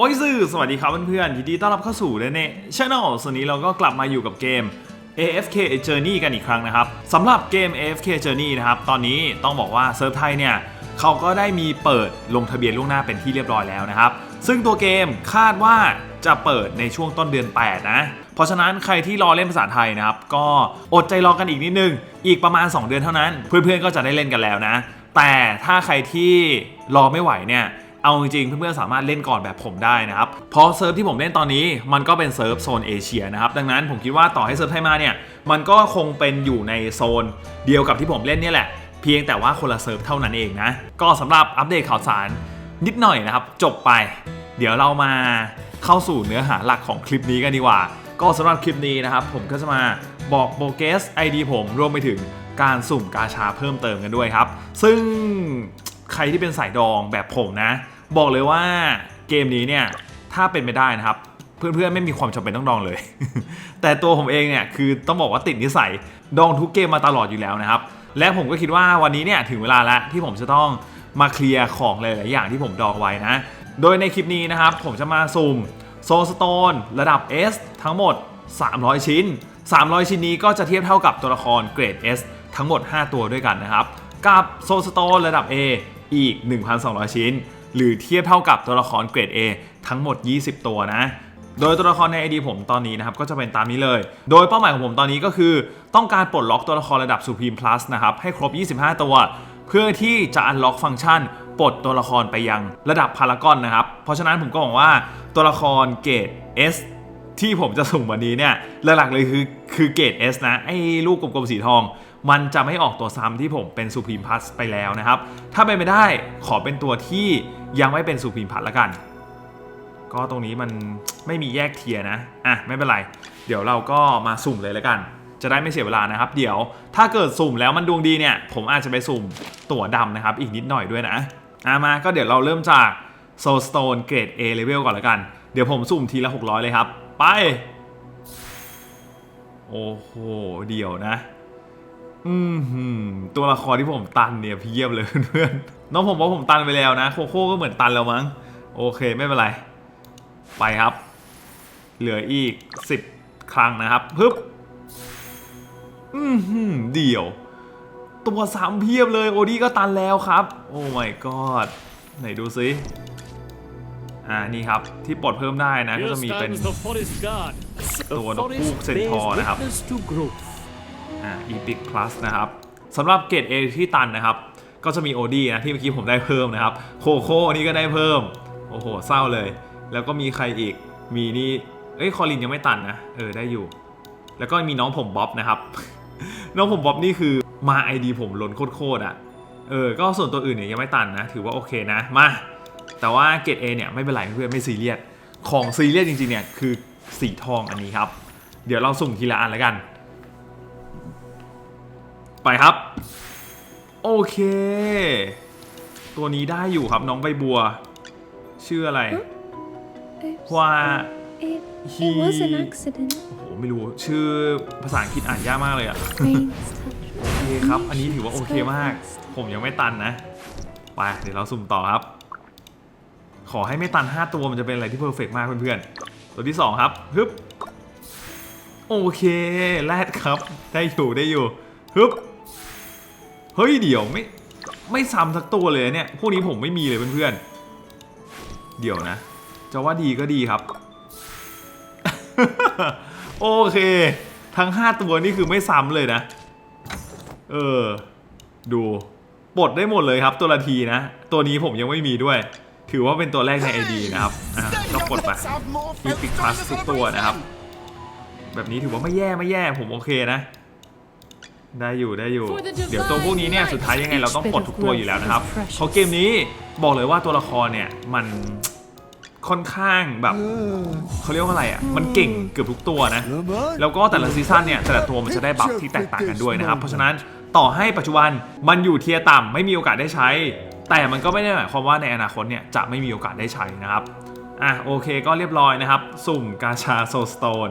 โอ้ยซื่อสวัสดีครับเพื่อนๆยินดีต้อนรับเข้าสู่เนเน่ช n แนลส่วนนี้เราก็กลับมาอยู่กับเกม AFK Journey กันอีกครั้งนะครับสำหรับเกม AFK Journey นะครับตอนนี้ต้องบอกว่าเซิร์ฟไทยเนี่ยเขาก็ได้มีเปิดลงทะเบียนล่วงหน้าเป็นที่เรียบร้อยแล้วนะครับ ซึ่งตัวเกมคาดว่าจะเปิดในช่วงต้นเดือน 8 นะ เพราะฉะนั้นใครที่รอเล่นภาษาไทยนะครับ ก็อดใจรอกันอีกนิดนึง อีกประมาณ 2 เดือนเท่านั้น เพื่อนๆก็จะได้เล่นกันแล้วนะ แต่ถ้าใครที่รอไม่ไหวเนี่ย เอาจริงๆเพื่อนๆสามารถเล่นก่อนแบบผมได้นะครับเพราะเซิร์ฟที่ผมเล่นตอนนี้มันก็เป็นเซิร์ฟโซนเอเชียนะครับดังนั้นผมคิดว่าต่อให้เซิร์ฟไทยมาเนี่ยมันก็คงเป็นอยู่ในโซนเดียวกับที่ผมเล่นนี่แหละ เพียงแต่ว่าคนละเซิร์ฟเท่านั้นเองนะก็สำหรับอัปเดตข่าวสารนิดหน่อยนะครับ จบไป เดี๋ยวเรามาเข้าสู่เนื้อหาหลักของคลิปนี้กันดีกว่า ก็สำหรับคลิปนี้นะครับ ผมก็จะมาบอกโปรเกส ID ผมรวมไปถึงการสุ่มกาชาเพิ่มเติมกันด้วยครับ ซึ่ง ใครที่เป็นสายดองแบบผมนะ บอกเลยว่าเกมนี้เนี่ยถ้าเป็นไปได้นะครับ เพื่อนๆไม่มีความจำเป็นต้องดองเลย แต่ตัวผมเองเนี่ยคือต้องบอกว่าติดนิสัยดองทุกเกมมาตลอดอยู่แล้วนะครับ และผมก็คิดว่าวันนี้เนี่ยถึงเวลาแล้วที่ผมจะต้องมาเคลียร์ของหลายๆอย่างที่ผมดองไว้นะ โดยในคลิปนี้นะครับ ผมจะมาสุ่มโซสโตนระดับ S ทั้งหมด 300 ชิ้น 300 ชิ้นนี้ก็จะเทียบเท่ากับตัวละครเกรด S ทั้งหมด 5 ตัวด้วยกันนะครับ กับโซสโตนระดับ A อีก 1,200 ชิ้น หรือเทียบเท่ากับตัวละครเกรด A ทั้งหมด 20 ตัวนะ โดยตัวละครใน ID ผมตอนนี้นะครับก็จะเป็นตามนี้เลย โดยเป้าหมายของผมตอนนี้ก็คือ ต้องการปลดล็อกตัวละครระดับ Supreme Plus นะครับให้ครบ 25 ตัว เพื่อที่จะอันล็อกฟังก์ชันปลดตัวละครไปยังระดับพารากอนนะครับ เพราะฉะนั้นผมก็หวังว่าตัวละครเกรด S ที่ผมจะสุ่มวันนี้เนี่ยหลักๆเลยคือคือเกรด S นะไอ้ลูกกลมๆสีทอง มันจะไม่ออกตัวซ้ำที่ผมเป็น Supreme Plus ไปแล้วนะครับ ถ้าเป็นไปได้ขอเป็นตัวที่ยังไม่เป็น Supreme Plus ละกัน ก็ตรงนี้มันไม่มีแยกเทียนะ อะ ไม่เป็นไร เดี๋ยวเราก็มาสุ่มเลยแล้วกัน จะได้ไม่เสียเวลานะครับ เดี๋ยวถ้าเกิดสุ่มแล้วมันดวงดีเนี่ย ผมอาจจะไปสุ่มตั๋วดำนะครับ อีกนิดหน่อยด้วยนะอะมาก็เดี๋ยวเราเริ่มจาก Soul Stone เกรด A level ก่อนแล้วกัน เดี๋ยวผมสุ่มทีละ 600 เลยครับ ไป โอ้โห เดี๋ยวนะ อืมหืมตัวละครที่ผมตันเนี่ยเพียบเลยเพื่อนๆน้องผมว่าผมตันไปแล้วนะ โคโค่ก็เหมือนตันแล้วมั้ง โอเคไม่เป็นไร ไปครับ เหลืออีก 10 ครั้งนะครับปึ๊บอืมหืมเดี่ยว ตัวสามเพียบเลย โอดี้ก็ตันแล้วครับ โอ้ my god ไหนดูซิอ่านี่ครับ ที่ปลดเพิ่มได้นะ ก็ Here จะมีเป็น stands the forest guard. The ตัวนก forest ฮูกเซน bears ทอร์นะครับ witness to growth. อ่า Epic Plus นะครับสำหรับเกรด A ที่ตันนะครับ ก็จะมีโอดีนะที่เมื่อกี้ผมได้เพิ่มนะครับ โคโค่นี่ก็ได้เพิ่ม โอ้โห เศร้าเลย แล้วก็มีใครอีก มีนี่ เอ้ย คอลินยังไม่ตันนะ เออ ได้อยู่ แล้วก็มีน้องผมบ๊อบนะครับ น้องผมบ๊อบนี่คือมา ID ผมล้นโคตรๆอะ เออ ก็ส่วนตัวอื่นเนี่ยยังไม่ตันนะ ถือว่าโอเคนะ มา แต่ว่าเกรด A เนี่ยไม่เป็นไรเพื่อนไม่ซีเรียส ของซีเรียสจริงๆเนี่ยคือสีทองอันนี้ครับ เดี๋ยวเราสุ่มทีละอันแล้วกัน ไปครับ โอเค ตัวนี้ได้อยู่ครับน้องใบบัว ชื่ออะไร Oops. ว่า It, He- it was an accident. โอ้โหไม่รู้ชื่อภาษาอังกฤษอ่านยากมากเลยอะ Rain's touch. โอเคครับ อันนี้ถือว่าโอเคมาก ผมยังไม่ตันนะไปเดี๋ยวเราสุ่มต่อครับ ขอให้ไม่ตัน 5 ตัวมันจะเป็นอะไรที่เพอร์เฟกมากเพื่อนๆ ตัวที่ 2 ครับฮึบโอเคแรดครับ ได้อยู่ได้อยู่ฮึบ เฮ้ยเดี๋ยวไม่ไม่ซ้ำสักตัวเลยเนี่ย พวกนี้ผมไม่มีเลยเพื่อนๆ เดี๋ยวนะ จะว่าดีก็ดีครับ โอเค ทั้ง 5 ตัวนี่คือไม่ซ้ำเลยนะ เออ ดูปลดได้หมดเลยครับตัวละทีนะ ตัวนี้ผมยังไม่มีด้วย ถือว่าเป็นตัวแรกใน ID นะครับอ่าก็ปลดไปมีปิกพลัสทุกตัวนะครับ แบบนี้ถือว่าไม่แย่ไม่แย่ผมโอเคนะ ได้อยู่ได้อยู่ เดี๋ยวตัวพวกนี้เนี่ยสุดท้ายยังไงเราต้องปลดทุกตัวอยู่แล้วนะครับเพราะเกมนี้บอกเลยว่าตัวละครเนี่ยมันค่อนข้างแบบเขาเรียกว่าอะไรอะมันเก่งเกือบทุกตัวนะ แล้วก็แต่ละซีซั่นเนี่ยแต่ละตัวมันจะได้บัฟที่แตกต่างกันด้วยนะครับ เพราะฉะนั้นต่อให้ปัจจุบันมันอยู่เทียร์ต่ำไม่มีโอกาสได้ใช้ แต่มันก็ไม่ได้หมายความว่าในอนาคตเนี่ยจะไม่มีโอกาสได้ใช้นะครับอะโอเคก็เรียบร้อยนะครับ สุ่มกาชาโซสโตน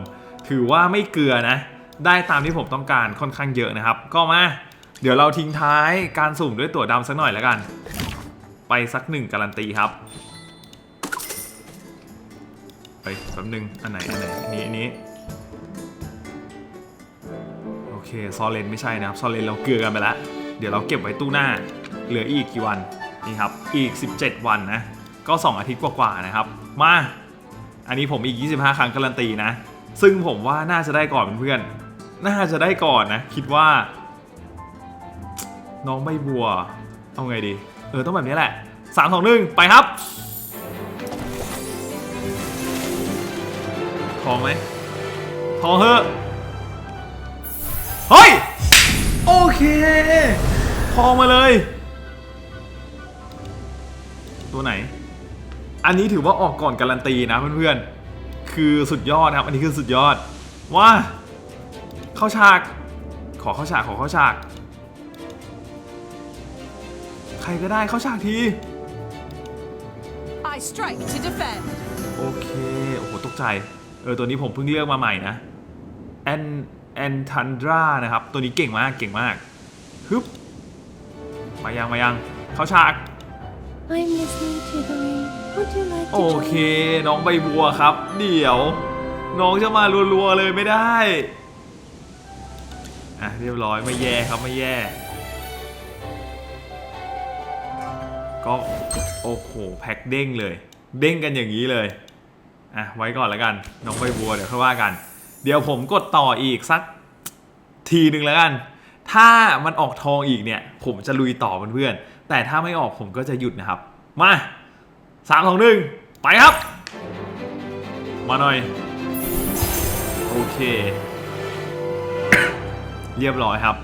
ถือว่าไม่เกลือนะ ได้ตามที่ผมต้องการค่อนข้างเยอะนะครับ ก็มา เดี๋ยวเราทิ้งท้ายการสุ่มด้วยตั๋วดำสักหน่อยแล้วกัน ไปสักหนึ่งการันตีครับ ไปแป๊บนึง อันไหน อันไหนนนี้อันนี้โอเค ซอเลนไม่ใช่นะครับ ซอเลนเราเกลือกันไปแล้ว เดี๋ยวเราเก็บไว้ตู้หน้า เหลืออีกกี่วัน นี่ครับ อีก 17 วันนะ ก็ 2 อาทิตย์กว่าๆนะครับ มา อันนี้ผมอีก 25 ครั้งการันตีนะ ซึ่งผมว่าน่าจะได้ก่อนเพื่อนๆ น่าจะได้ก่อนนะ คิดว่า น้องใบบัว เอาไงดี เออ ต้องแบบนี้แหละ3 2 1ไปครับทองไหมทองเถอะเฮ้ย โอเคทองมาเลย ตัวไหน อันนี้ถือว่าออกก่อนการันตีนะเพื่อนๆ คือสุดยอดนะครับ อันนี้คือสุดยอดว่า เข้าฉาก ขอเข้าฉากขอเข้าฉาก ใครก็ได้เข้าฉากที I strike to defend. โอเค โอ้โห ตกใจ เออ ตัวนี้ผมเพิ่งเลือกมาใหม่นะ แอนแอนทันดรานะครับ ตัวนี้เก่งมากเก่งมากฮึบมายังมายัง เข้าฉาก I'm listening to the rain. Would you like to โอ join เค me? น้องใบบัวครับ เดี๋ยว น้องจะมารัวๆเลยไม่ได้ อะเรียบร้อยไม่แย่ครับไม่แย่ ก็โอ้โหแพ็คเด้งเลย เด้งกันอย่างนี้เลยอะไว้ก่อนแล้วกันน้องใบบัวเดี๋ยวค่อยว่ากัน เดี๋ยวผมกดต่ออีกสักทีหนึ่งแล้วกัน ถ้ามันออกทองอีกเนี่ย ผมจะลุยต่อเพื่อนๆแต่ถ้าไม่ออกผมก็จะหยุดนะครับ มาสามสองหนึ่งไปครับ มาหน่อย โอเค เรียบร้อยครับ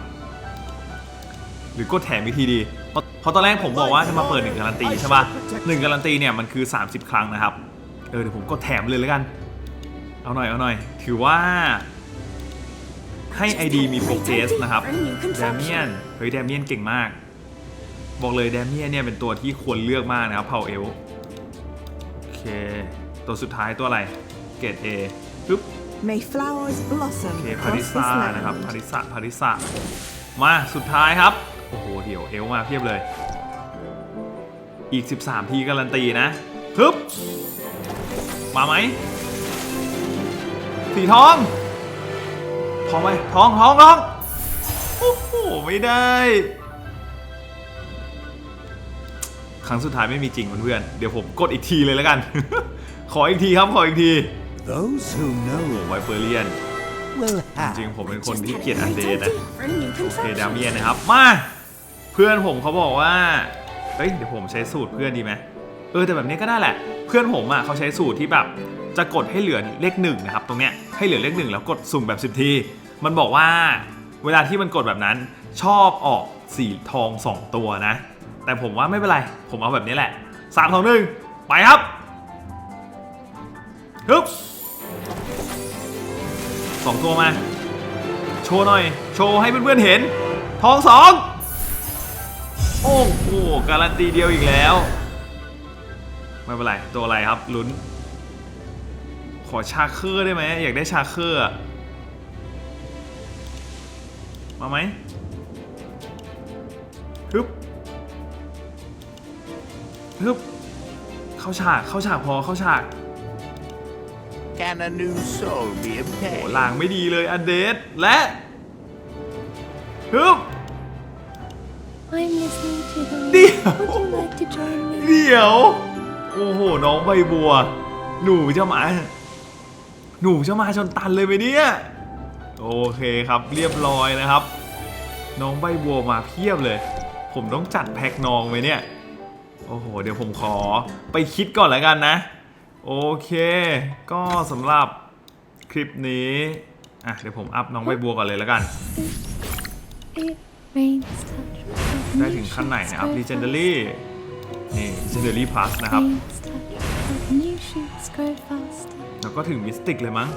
หรือกดแถมอีกทีดีเพราะเพราะตอนแรกผมบอกว่าจะมาเปิดหนึ่งการันตีใช่ป่ะหนึ่งการันตีเนี่ยมันคือ 30 ครั้งนะครับ เออเดี๋ยวผมกดแถมเลยแล้วกัน เอาหน่อยเอาหน่อย ถือว่า ให้ ID มีโปรเกสนะครับแดเมียนเฮ้ยแดเมียนเก่งมาก บอกเลยแดเมียนเนี่ยเป็นตัวที่ควรเลือกมากนะครับเผ่าเอลโอเค ตัวสุดท้ายตัวอะไร เกรด A ปึ๊บ May flowers โอ blossom เคพาริ across ซา this land. นะครับพาริซาพาริซามาสุดท้ายครับ โอ้โห เดี๋ยวเอลมาเพียบเลย อีก 13 ทีการันตีนะปึ๊บมาไหม สีทอง ทองไหมทองทองทองโอ้โห ไม่ได้ ครั้งสุดท้ายไม่มีจริงเพื่อนๆเดี๋ยวผมกดอีกทีเลยแล้วกัน ขออีกทีครับ ขออีกที Those who โอ้ know ไวเปอร์เลียน will จริง have. ๆผมเป็นคนที่เกลียดอันเดนนะ For a new โอเค contraption. ดาเมียนนะครับ มา เพื่อนผมเขาบอกว่า เฮ้ย เดี๋ยวผมใช้สูตรเพื่อนดีไหมเออ แต่แบบนี้ก็ได้แหละ เพื่อนผมอะเขาใช้สูตรที่แบบ จะกดให้เหลือเลขหนึ่งนะครับ ตรงเนี้ย ให้เหลือเลขหนึ่งแล้วกดสุ่มแบบ 10 ที มันบอกว่า เวลาที่มันกดแบบนั้น ชอบออกสีทอง 2 ตัวนะ แต่ผมว่าไม่เป็นไร ผมเอาแบบนี้แหละ3 2 1ไปครับฮึบ สองตัวมา โชว์หน่อย โชว์ให้เพื่อนๆเห็น ทองสองโอ้โหการันตีเดียวอีกแล้ว ไม่เป็นไร ตัวอะไรครับลุ้น ขอชาเคอร์ได้ไหมอยากได้ชาเคอร์อมาไหมฮึบฮึบเข้าฉากเข้าฉากพอเข้าฉาก Can a new soul be โอ้ obtained? ลางไม่ดีเลยอันเดสและฮึบ I'm listening to the rain. เดี๋ยว Would you like to join me? เดี๋ยว โอ้โห น้องใบบัว หนูจะมา หนูจะมาจนตันเลยไหมเนี่ย โอเคครับเรียบร้อยนะครับ น้องใบบัวมาเพียบเลย ผมต้องจัดแพ็คน้องไหมเนี่ย โอ้โห เดี๋ยวผมขอไปคิดก่อนแล้วกันนะ โอเค ก็สำหรับคลิปนี้อะเดี๋ยวผมอัพน้องใบบัวก่อนเลยแล้วกัน ได้ถึงขั้นไหนนะครับ Legendary นี่ Legendary Plus นะครับ แล้วก็ถึงมิสติกเลยมั้ง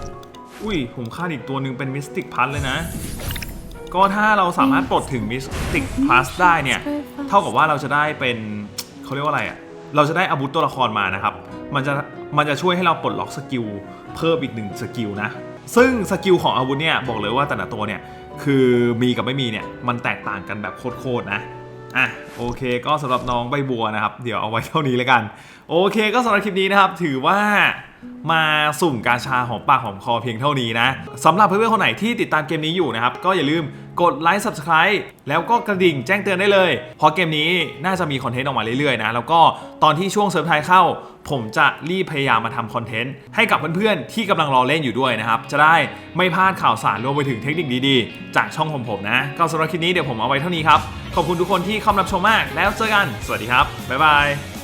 อุ้ย ผมคาดอีกตัวหนึ่งเป็นมิสติกพั s เลยนะ ก็ถ้าเราสามารถปลดถึงมิสติกพัสได้เนี่ย เท่ากับว่าเราจะได้เป็นเขาเรียกว่าอะไรอะ่ะ เราจะได้อาวุธตัวละครมานะครับ มันจะ มันจะช่วยให้เราปลดล็อกสกิลเพิ่มอีกหนึ่งสกิลนะ ซึ่งสกิลของอาวุธเนี่ยบอกเลยว่าแต่ละตัวเนี่ยคือมีกับไม่มีเนี่ยมันแตกต่างกันแบบโคตรๆนะอะโอเคก็สำหรับน้องใบบัวนะครับ เดี๋ยวเอาไว้เท่านี้แล้วกัน โอเคก็สำหรับคลิปนี้นะครับ ถือว่ามาสุ่มกาชาของปากของคอเพียงเท่านี้นะสำหรับเพื่อนๆคนไหนที่ติดตามเกมนี้อยู่นะครับ ก็อย่าลืมกดไลค์ Subscribe แล้วก็กระดิ่งแจ้งเตือนได้เลย เพราะเกมนี้น่าจะมีคอนเทนต์ออกมาเรื่อยๆนะ แล้วก็ตอนที่ช่วงเซิร์ฟไทยเข้า ผมจะรีบพยายามมาทำคอนเทนต์ให้กับเพื่อนๆที่กำลังรอเล่นอยู่ด้วยนะครับ จะได้ไม่พลาดข่าวสารรวมไปถึงเทคนิคดีๆ จากช่องของผมนะ ก็สำหรับคลิปนี้เดี๋ยวผมเอาไว้เท่านี้ครับ ขอบคุณทุกคนที่เข้ามารับชมมาก แล้วเจอกัน สวัสดีครับ บ๊ายบาย